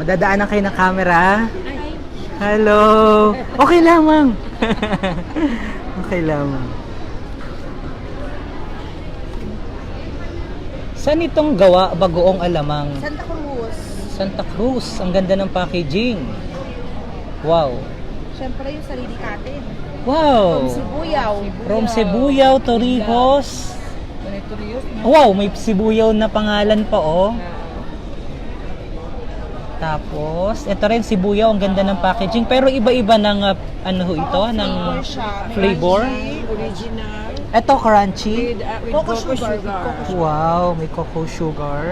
Madadaanan kayo ng camera. Hello. Okay lamang. okay lamang. Saan itong gawa bagoong alamang? Santa Cruz. Santa Cruz. Ang ganda ng packaging. Wow. Siyempre yung sarili katin. Wow. From Sibuyaw. From Sibuyaw, Torrijos. Wow, may Sibuyaw na pangalan pa oh. Tapos, ito rin Sibuyaw, ang ganda ng packaging. Pero iba-iba ng ah, ano ho ito, ng Flavor siya. Original. Ito crunchy. With, uh, with Coco coco, sugar. sugar. Coco Wow, may cocoa sugar.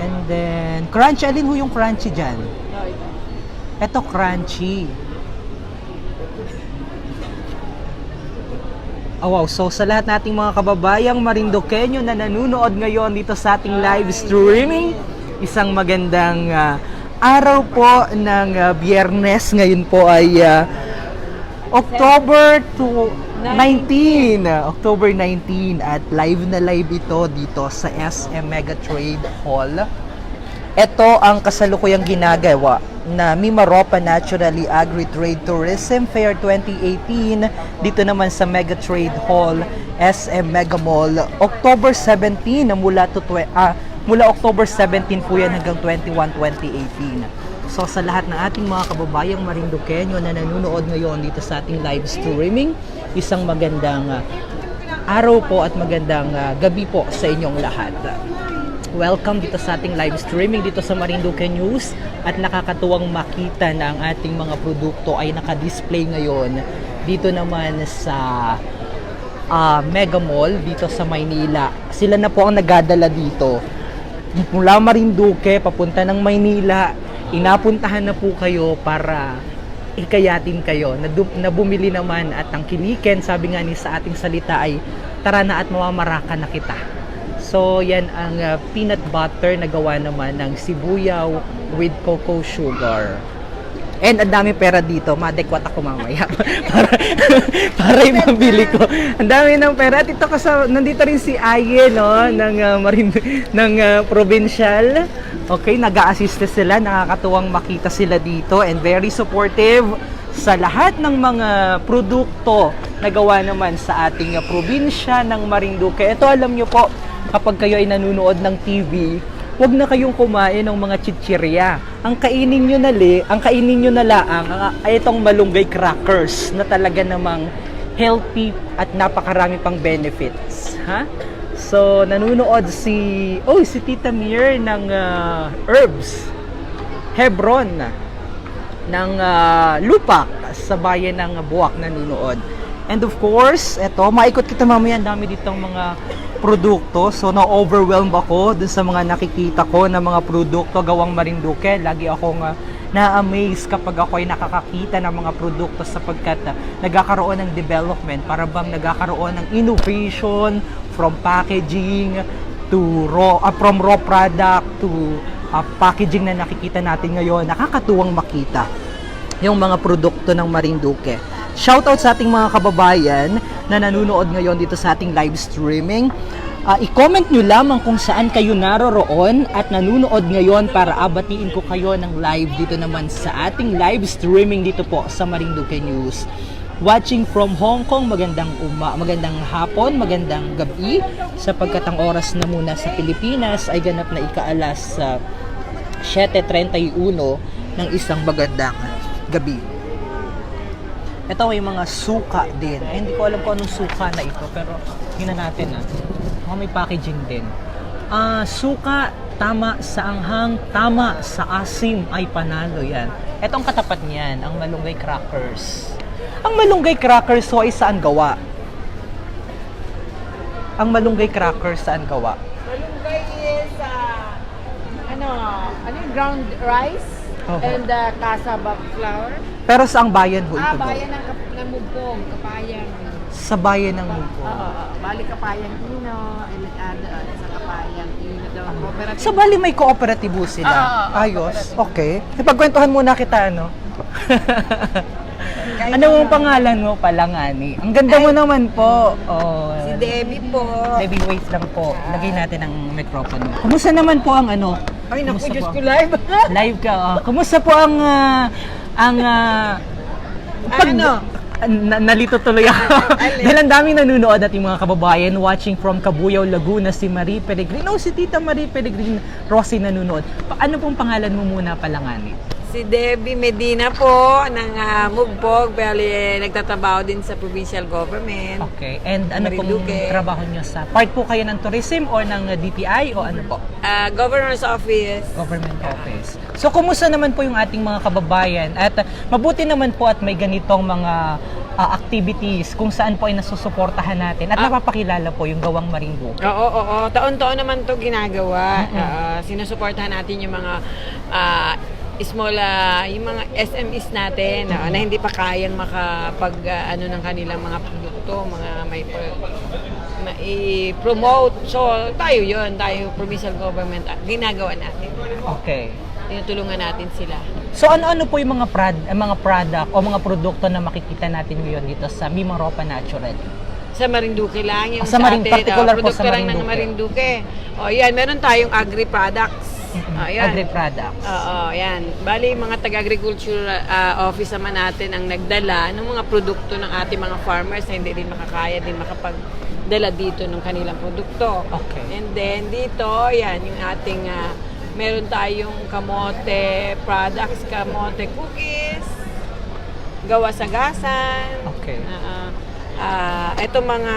And then, crunchy. Alin ho yung crunchy dyan? Ito. Ito crunchy. Oh, wow. So sa lahat nating mga kababayang Marindokenyo na nanonood ngayon dito sa ating live streaming, isang magandang ah, araw po ng ah, biyernes. Ngayon po ay ah, October to 19. October 19 at live na live ito dito sa SM Mega Trade Hall. Ito ang kasalukuyang ginagawa na Mimaropa Naturally Agri-Trade Tourism Fair 2018 dito naman sa Mega Trade Hall SM Mega Mall October 17 na mula to twe- ah, mula October 17 po yan hanggang 21 2018. So sa lahat ng ating mga kababayang Marinduqueño na nanonood ngayon dito sa ating live streaming, isang magandang ah, araw po at magandang ah, gabi po sa inyong lahat. Welcome dito sa ating live streaming dito sa Marinduque News at nakakatuwang makita na ang ating mga produkto ay naka-display ngayon dito naman sa ah, Mega Mall dito sa Maynila. Sila na po ang nagadala dito. Mula Marinduque papunta ng Maynila, inapuntahan na po kayo para ikayatin kayo na, du- na bumili naman at ang kiniken sabi nga ni sa ating salita ay tara na at mamamaraka na kita So, yan ang uh, peanut butter na gawa naman ng sibuyaw with cocoa sugar. And ang dami pera dito, madekwat ako mamaya para para mabili ko. Ang dami ng pera. At ito kasi nandito rin si Aye no ng uh, Marin ng uh, provincial. Okay, nag-a-assist sila, nakakatuwang makita sila dito and very supportive sa lahat ng mga produkto na gawa naman sa ating uh, probinsya ng Marinduque. Ito alam nyo po, kapag kayo ay nanonood ng TV, huwag na kayong kumain ng mga chichirya. Ang kainin nyo na li, ang kainin nyo na laang ang- ay itong malunggay crackers na talaga namang healthy at napakarami pang benefits. Ha? So, nanonood si, oh, si Tita Mir ng ah, Herbs. Hebron ng ah, Lupak sa bayan ng Buwak nanonood. And of course, eto, maikot kita mamaya, ang dami ditong mga produkto. So, na-overwhelm ako dun sa mga nakikita ko na mga produkto gawang Marinduque. Lagi akong ah, na-amaze kapag ako ay nakakakita ng mga produkto sapagkat ah, nagkakaroon ng development para bang nagkakaroon ng innovation from packaging to raw, ah, from raw product to ah, packaging na nakikita natin ngayon. Nakakatuwang makita yung mga produkto ng Marinduque. Shoutout sa ating mga kababayan na nanonood ngayon dito sa ating live streaming. Ah, i-comment nyo lamang kung saan kayo naroroon at nanonood ngayon para abatiin ko kayo ng live dito naman sa ating live streaming dito po sa Marinduque News. Watching from Hong Kong, magandang uma, magandang hapon, magandang gabi sapagkat ang oras na muna sa Pilipinas ay ganap na ikaalas sa 7.31 ng isang magandang gabi. Ito ay mga suka din. Eh, hindi ko alam kung anong suka na ito, pero tingnan natin ah. Mukhang may packaging din. Ah, suka, tama sa anghang, tama sa asim ay panalo yan. Etong katapat niyan, ang malunggay crackers. Ang malunggay crackers so ay saan gawa? Ang malunggay crackers saan gawa? Malunggay is, uh, ano, ano yung ground rice Oho. and uh, cassava flour. Pero saang bayan ho ito? Ah, gawa? bayan ng, kap- ng Mubong, Kapayang. Sa bayan ng Mugo. oo, oo. Bali Kapayang Ino, and uh, doon sa Kapayang Ino daw ang cooperative. Sa Bali may cooperatibo sila. Ah, ah, ah, Ayos. Okay. Ipagkwentuhan muna kita, ano? ano mong pangalan mo pala nga ni? Ang ganda mo naman po. Oh. Si Debbie po. Baby, wait lang po. Lagay natin ang microphone mo. Kumusta naman po ang ano? Ay, naku, Kumusta Diyos po? ko live. Live ka. oh. Kumusta po ang ah, ang ah, Ano? Na, nalito tuloy ako. Dahil ang daming nanonood at yung mga kababayan watching from Cabuyao, Laguna, si Marie Peregrino. Oh, si Tita Marie Peregrino Rossi nanonood. Pa- ano pong pangalan mo muna palangani? Si Debbie Medina po ng uh, Mugbog, bali nagtatrabaho din sa provincial government. Okay. And ano pong Marinduque. trabaho nyo sa? Part po kayo ng tourism or ng uh, DTI o ano po? Ah, Governor's Office. Government office. So, kumusta naman po yung ating mga kababayan? At uh, mabuti naman po at may ganitong mga uh, activities kung saan po ay nasusuportahan natin at Ah. napapakilala po yung gawang Marinduque. Oo, oo, oo. Taon-taon naman to ginagawa. Ah, sinusuportahan natin yung mga ah, small, ah, yung mga SMEs natin ah, na hindi pa kayang makapag ah, ano ng kanilang mga produkto, mga may i-promote. So, tayo yon tayo provincial government, ginagawa natin. Okay. Tinutulungan natin sila. So ano-ano po yung mga prod, eh, mga product o mga produkto na makikita natin ngayon dito sa Mimaropa Natural? Sa Marinduque lang, yung Ah, sa Marin- atin, particular oh, po sa lang ng Marinduque. Marinduque. O, yan, meron tayong agri-products. Oh, yan. Agri-products. Oo, yan. Bali, mga taga-agriculture ah, office naman natin ang nagdala ng mga produkto ng ating mga farmers na hindi din makakaya din makapagdala dito ng kanilang produkto. Okay. And then, dito, yan, yung ating, ah, meron tayong kamote products, kamote cookies, gawa sa gasan. Okay. Ah, ah, ito mga,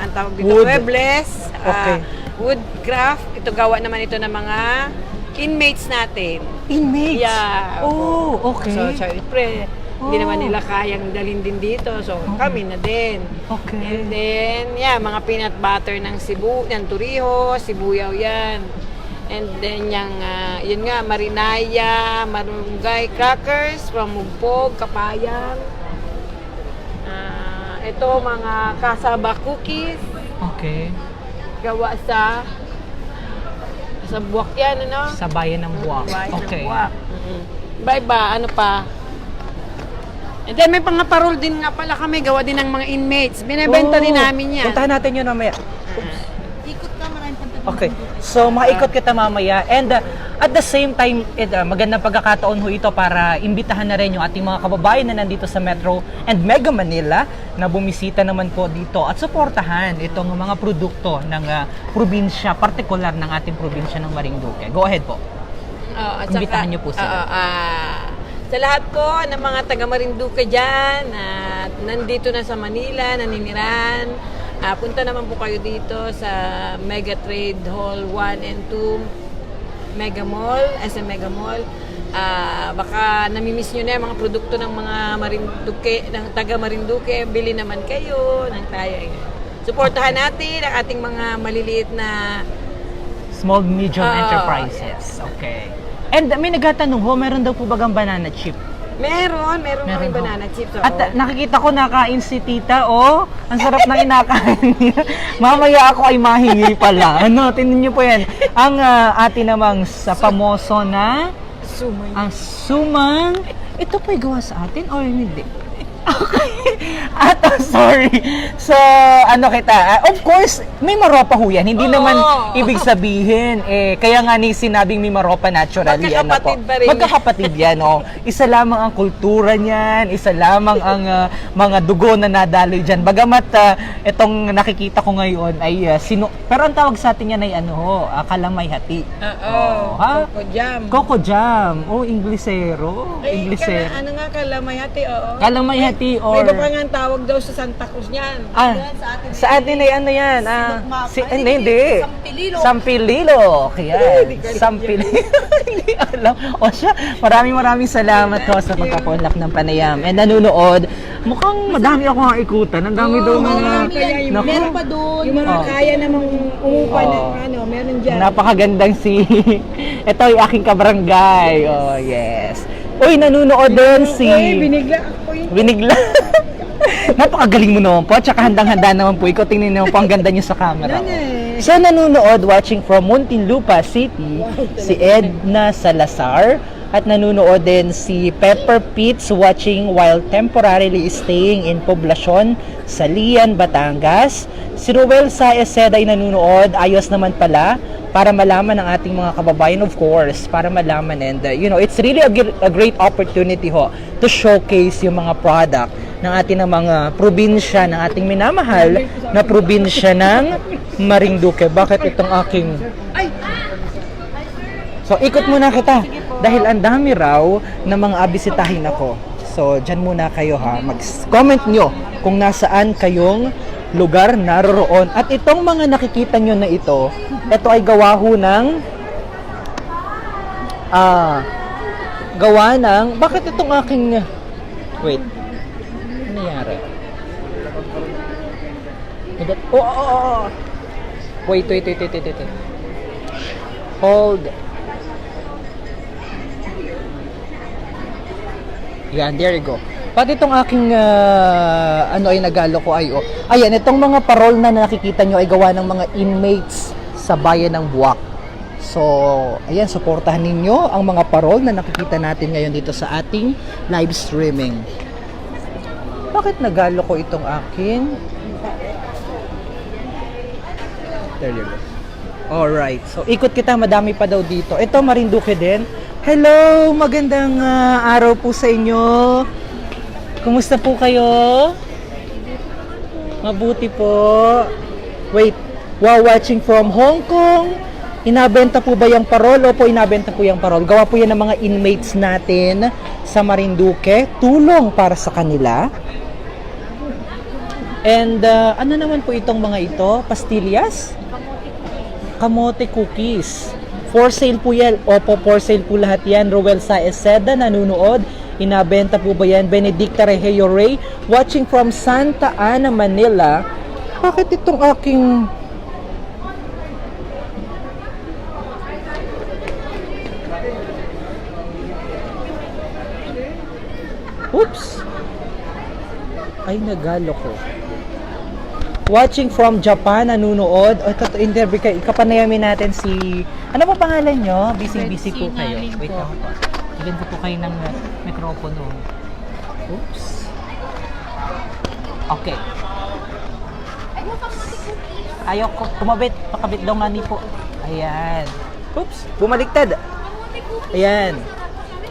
ang tawag dito, Wood. muebles, ah, Okay. woodcraft. Ito gawa naman ito ng mga inmates natin. Inmates? Yeah. Oh, okay. So, syempre, hindi Oh. naman nila kayang dalhin din dito. So, kami na din. Okay. And then, yeah, mga peanut butter ng Cebu, ng Turiho, Sibuyaw yan. And then, yung, ah, yun nga, marinaya, marunggay, crackers from Mugpog, Kapayang. Ah, ito, mga kasaba cookies, Okay. gawa sa sa buwak yan, ano? Sa bayan ng Buwak. Bayan ng Okay. Buwak. Mhm. Iba-iba, ano pa? And then may mga parol din nga pala kami, gawa din ng mga inmates. Binebenta din Oh, namin yan. Puntahan natin yun mamaya. Ikot ka, maraming. Okay. So, maikot kita mamaya. And uh, at the same time, it, uh, magandang pagkakataon ho ito para imbitahan na rin yung ating mga kababayan na nandito sa Metro and Mega Manila na bumisita naman po dito at suportahan itong mga produkto ng uh, probinsya, partikular ng ating probinsya ng Marinduque. Go ahead po. Oo, at Imbitahan saka- niyo po sila. oo, ah, sa lahat po ng mga taga Marinduque dyan, at nandito na sa Manila, naniniran, ah, punta naman po kayo dito sa Mega Trade Hall 1 and 2, Mega Mall, SM Mega Mall. Ah, baka namimiss nyo na yung mga produkto ng mga Marinduque, ng taga Marinduque, bili naman kayo ng tayo. Suportahan natin ang ating mga maliliit na Small Medium Oo. Enterprises. Okay. And uh, may nagtatanong ho, meron daw po bagang banana chip? Meron, meron, Meron kami banana chips. oo. At uh, nakikita ko nakain si tita, oh. Ang sarap na inakain niya. Mamaya ako ay mahingi pala. Ano, tingnan niyo po yan. Ang uh, atin namang sa pamoso na, Sumay. ang sumang, ito po ay gawa sa atin or hindi? Okay. Ato, sorry. So, ano kita, ah, of course, may maropa ho yan. Hindi Oo. naman ibig sabihin, eh, kaya nga ni sinabing may maropa naturally. Ano po. Magkakapatid pa rin. Magkakapatid yan, oh. Isa lamang ang kultura niyan, isa lamang ang ah, mga dugo na nadaloy dyan. Bagamat ah, itong nakikita ko ngayon ay ah, sino... Pero ang tawag sa atin yan ay ano ho, ah, kalamay hati. Oo. ha? Coco jam. Coco jam. Oh, Inglesero. Ay, Inglesero. kala- ano nga kalamay hati, oo. Kalamay hati or... May iba pa nga ang tawag daw sa Santa Cruz niyan. Ah, Yan, sa atin sa atin ay ano yan? Ah, si, Ay, hindi, hindi. Sampililo. Sampililo. Kaya, Hindi alam Sampililo. Hindi alam. O siya, maraming maraming salamat ko sa pagkapunlak ng panayam. And nanonood, mukhang madami ako nga ikutan. Ang dami daw mga... Marami yan. Naku. Meron pa doon. Yung mga Oo. kaya namang umupa Oo. na ano, meron dyan. Napakagandang si... Ito yung aking kabarangay. Oh, yes. Uy, nanonood din si... Uy, binigla ako yun. Binigla. Napakagaling mo naman po. Tsaka handang-handa naman po. Ikaw tingnan naman po ang ganda niyo sa camera. Yan eh. So, nanonood, watching from Muntinlupa City, si Edna Salazar. At nanunood din si Pepper Pitts watching while temporarily staying in Poblacion, Salian, Batangas. Si Ruel Saeseda ay nanunood. Ayos naman pala para malaman ng ating mga kababayan of course para malaman and uh, you know it's really a, a great opportunity ho to showcase yung mga product ng ating ng mga probinsya ng ating minamahal na probinsya ng Marinduque bakit itong aking So, ikot muna kita. Dahil ang dami raw ng mga abisitahin ako. So, dyan muna kayo ha. Mag-comment nyo kung nasaan kayong lugar naroroon. At itong mga nakikita nyo na ito, ito ay gawa ho ng ah gawa ng bakit itong aking wait ano nangyari Hindi- oh, oh, oh, oh. wait wait wait wait wait, wait. hold Yan, there you go. Pati itong aking ah, ano ay nagalo ko ay oh. Ayan, itong mga parol na nakikita nyo ay gawa ng mga inmates sa bayan ng Buwak. So, ayan, suportahan ninyo ang mga parol na nakikita natin ngayon dito sa ating live streaming. Bakit nagalo ko itong akin? There you go. Alright. So, ikot kita. Madami pa daw dito. Ito, Marinduque din. Hello! Magandang ah, araw po sa inyo. Kumusta po kayo? Mabuti po. Wait. Wow, watching from Hong Kong. Inabenta po ba yung parol? Opo, inabenta po yung parol. Gawa po yan ng mga inmates natin sa Marinduque. Tulong para sa kanila. And uh, ano naman po itong mga ito? Pastillas? Kamote cookies. For sale po yan. Opo, for sale po lahat yan. Roel Saeseda nanunood. Inabenta po ba yan? Benedicta Regio Ray. Watching from Santa Ana, Manila. Bakit itong aking... Oops! Ay, nagalo ko. Watching from Japan, nanunood. O, ito, interview kayo. Ikapanayamin natin si... Ano po pangalan nyo? Busy-busy po kayo. Wait lang po. Bigyan ko po kayo ng uh, mikropono. Oops. Okay. Ayaw ko. Kumabit. Pakabit daw nga ni po. Ayan. Oops. Bumaliktad. Ayan.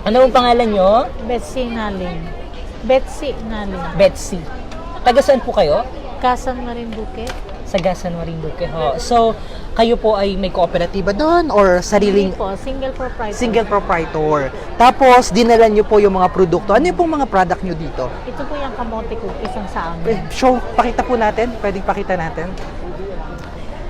Ano ang pangalan nyo? Betsy Naling. Betsy Naling. Betsy. Taga saan po kayo? Kasan Marinduque. sa Gasan Marinduque ho. So, kayo po ay may kooperatiba doon or sariling Hindi po, single proprietor. single proprietor. Tapos, dinala nyo po yung mga produkto. Ano yung pong mga product nyo dito? Ito po yung kamote cookies ang sa Eh, show, pakita po natin. Pwedeng pakita natin.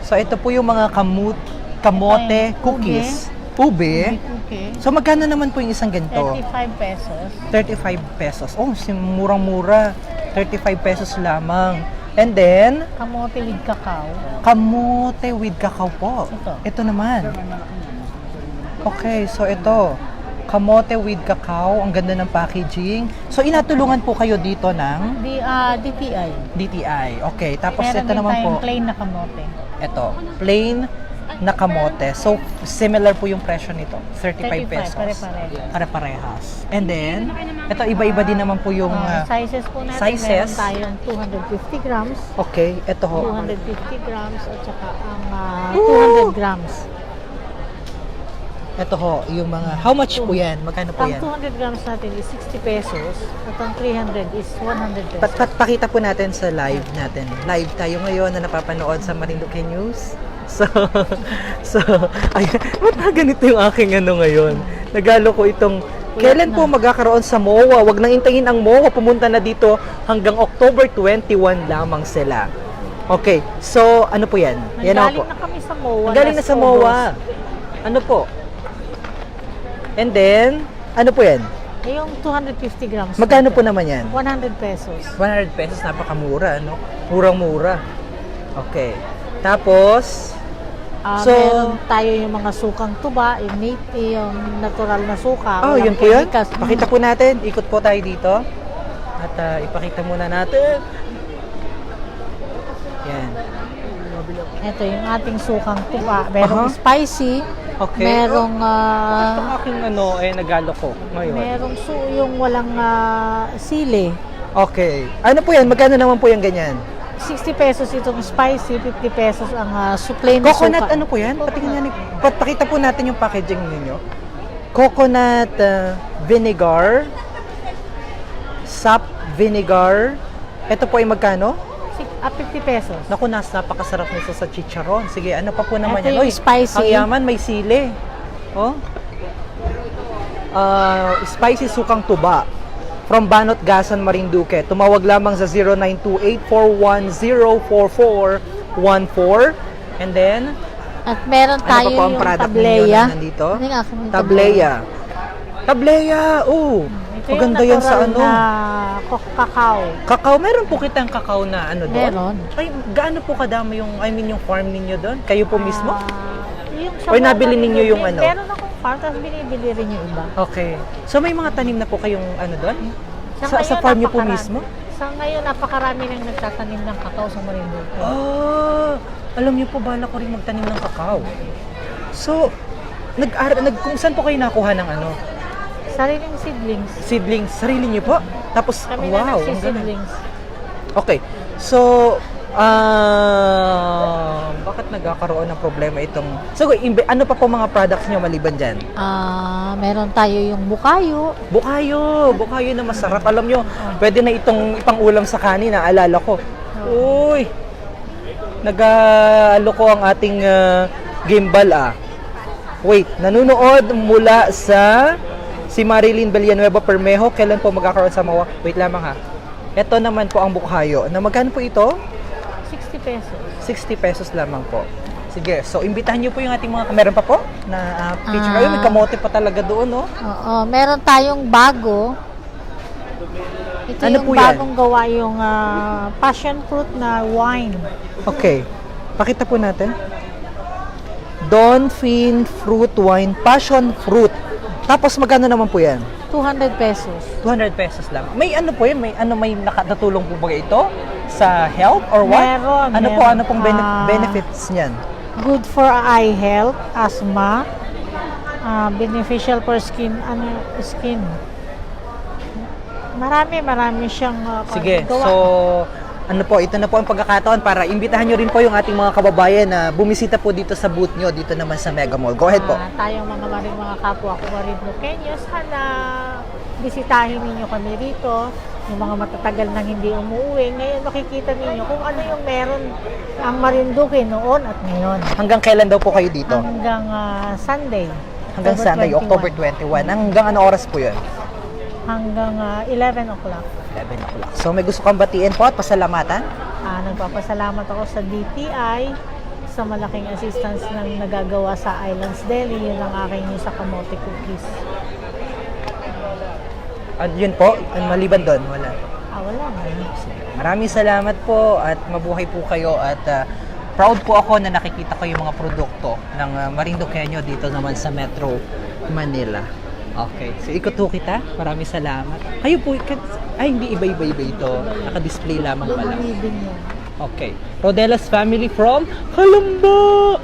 So, ito po yung mga kamut, kamote Ay, cookies. Ube. Cookie. So, magkano naman po yung isang ganito? 35 pesos. 35 pesos. Oh, murang-mura. 35 pesos lamang. And then, Kamote with cacao. Kamote with cacao po. Ito. Ito naman. Okay, so ito. Kamote with cacao. Ang ganda ng packaging. So, inatulungan po kayo dito ng Di, ah, DTI. DTI. Okay, tapos Meron ito naman po. tayong plain na kamote. Ito, plain na kamote. So, similar po yung presyo nito. 35 35, pesos. pare-pareho. Pare-parehas. And then, ito iba-iba din naman po yung... Ah, sizes po natin, sizes. meron tayong 250 grams, okay, ito ho. 250 grams, at saka ang Woo! 200 grams. Ito ho, yung mga... How much po yan? Magkano po Ang yan? 200 grams natin is 60 pesos, at ang 300 is 100 pesos. Pat, pat, pakita po natin sa live natin. Live tayo ngayon na napapanood sa Marinduque News. So, so, ay, ba't na ganito yung aking ano ngayon? Nagalo ko itong, kailan po magkakaroon sa MOA? Huwag nang intayin ang MOA, pumunta na dito hanggang October 21 lamang sila. Okay, so ano po yan? Yan ako po. Nanggaling na kami sa MOA. Galing na Las sa. MOA. Ano po? And then, ano po yan? Eh, yung 250 grams. Magkano po naman yan? 100 pesos. 100 pesos, napakamura, no? Murang-mura. Okay. Tapos, Ah, So- meron tayo yung mga sukang tuba, yung native, yung natural na suka. oh, yun po yun. chemicals. Pakita po natin. Ikot po tayo dito. At ah, ipakita muna natin. Yan. Ito yung ating sukang tuba. Merong Aha. spicy, Okay. Merong, ah, Itong aking ano, eh, nagalo ko ngayon. merong su yung walang ah, sili. Okay. Ano po yan? Magkano naman po yung ganyan? 60 pesos itong spicy, 50 pesos ang uh, plain na Coconut, suka. ano po yan? Patingin yan. Pat- Pakita po natin yung packaging ninyo. Coconut uh, vinegar. Sap vinegar. Ito po ay magkano? Ah, 50 pesos. Naku, nas, napakasarap nito sa chicharon. Sige, ano pa po naman Ito yan? yung spicy. Ang yaman, may sili. Oh. Ah, spicy sukang tuba. From Banot Gasan, Marinduque. Tumawag lamang sa 0928-410-4414. And then, At meron ano tayo pa po ang yung tableya. na nandito? Ano yung Tableya. Tableya, oh. Ito Maganda yung yan sa ano. na kakao. Kakao, meron po kitang kakao na ano doon? Meron. Ay, gaano po kadami yung, I mean, yung farm ninyo doon? Kayo po mismo? Ah, yung Or nabili ninyo yung ano? Meron akong farm, tapos binibili rin yung iba. Okay. So may mga tanim na po kayong ano doon? Sa, sa ngayon, farm niyo po mismo? Sa ngayon, napakarami nang nagtatanim ng kakao sa Marinduque. Ah, alam niyo po bala ko rin magtanim ng kakao. So, nag, nag kung saan po kayo nakuha ng ano? Sariling seedlings. Seedlings, sarili niyo po? Tapos, Kami wow, na ang galing. nagsiseedlings. Okay. So, ah, bakit nagkakaroon ng problema itong... So, imbe- ano pa po mga products niyo maliban dyan? Ah, meron tayo yung bukayo. Bukayo, bukayo na masarap. Alam nyo, pwede na itong ipang ulam sa kanin, naalala ko. Uy, nag-alo ko ang ating ah, gimbal ah. Wait, nanunood mula sa si Marilyn Villanueva Permejo. Kailan po magkakaroon sa MAWA? Wait lamang ha. Ito naman po ang bukayo. Na magkano po ito? 60 pesos. 60 pesos lamang po. Sige, so imbitahan niyo po yung ating mga meron pa po na ah, picture. Ah. Ayun, may kamote pa talaga doon, no? Oo, meron tayong bago. Ito Ano yung po yan? bagong gawa yung ah, passion fruit na wine. Okay. Pakita po natin. Don Fin Fruit Wine Passion Fruit. Tapos magkano naman po yan? 200 pesos. 200 pesos lang. May ano po yan? May ano may nakatutulong po ba ito sa health or what? Meron, ano po meron. ano pong bene- Ah. benefits niyan? Good for eye health, asthma, ah, beneficial for skin, ano, skin. Marami, marami siyang ah, Sige. gawa. So ano po, ito na po ang pagkakataon para imbitahan nyo rin po yung ating mga kababayan na bumisita po dito sa booth nyo, dito naman sa Mega Mall. Go ahead po. Ah, tayong mga maring mga kapwa ko marin Luqueños, sana bisitahin ninyo kami rito. Yung mga matatagal nang hindi umuwi. Ngayon makikita ninyo kung ano yung meron ang Marinduque noon at ngayon. Hanggang kailan daw po kayo dito? Hanggang ah, Sunday. Hanggang Sunday, October 21. Hanggang ano oras po yun? Hanggang ah, 11 o'clock. 11 o'clock. So may gusto kang batiin po at pasalamatan? Ah, nagpapasalamat ako sa DTI sa malaking assistance ng nagagawa sa Islands Deli. Yun ang aking sa kamote cookies. At yun po, maliban doon, wala. Ah, wala na. Maraming salamat po at mabuhay po kayo at ah, proud po ako na nakikita ko yung mga produkto ng uh, Marinduqueño dito naman sa Metro Manila. Okay, so ikot po kita. Maraming salamat. Kayo po, ikat- ay hindi iba-iba-iba ito. Naka-display lamang pala. Okay. Rodelas family from Kalamba.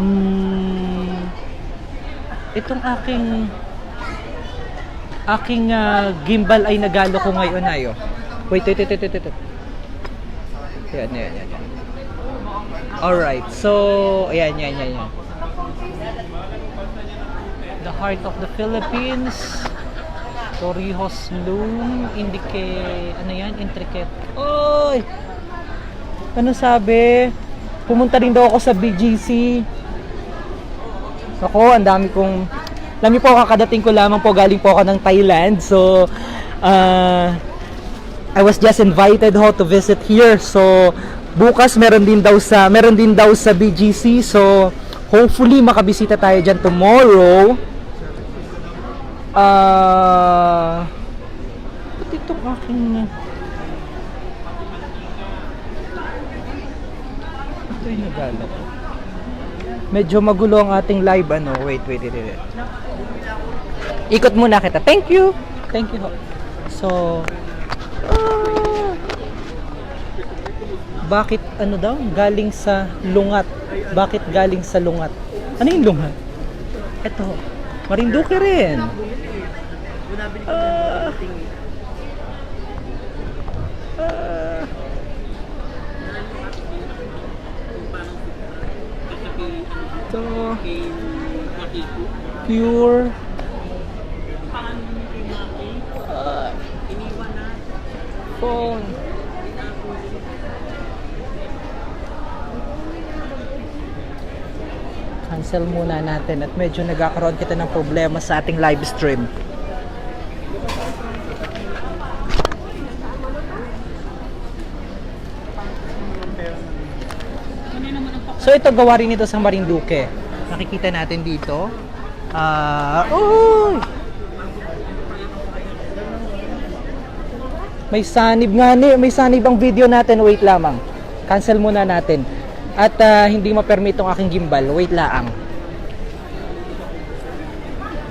Hmm. Itong aking aking ah, gimbal ay nagalo ko ngayon ayo. Wait, wait, wait, wait, wait. Yan, yan, yan, yan. Alright, so, ayan, yan, yan, yan. The Heart of the Philippines. Torrijos Loom, Indique, ano yan, intricate. Oy! Ano sabi? Pumunta rin daw ako sa BGC. Ako, ang dami kong... Alam niyo po, kakadating ko lamang po, galing po ako ng Thailand. So, uh, I was just invited ho to visit here. So, bukas meron din daw sa meron din daw sa BGC. So, hopefully makabisita tayo diyan tomorrow. Uh, itong aking Ito yung. Medyo magulo ang ating live ano. Wait, wait, wait, wait. Ikot muna kita. Thank you. Thank you. So, ah, bakit ano daw? Galing sa lungat. Bakit galing sa lungat? Ano yung lunga? Ito. Marinduque rin. Ah. Ah. Ito. Pure. Ah. Phone. Cancel muna natin at medyo nagkakaroon kita ng problema sa ating live stream. So ito gawa rin ito sa Marinduque. Nakikita natin dito. Ah, uy! May sanib nga ni, may sanib ang video natin. Wait lamang. Cancel muna natin. At ah, hindi ma-permit tong aking gimbal. Wait laang.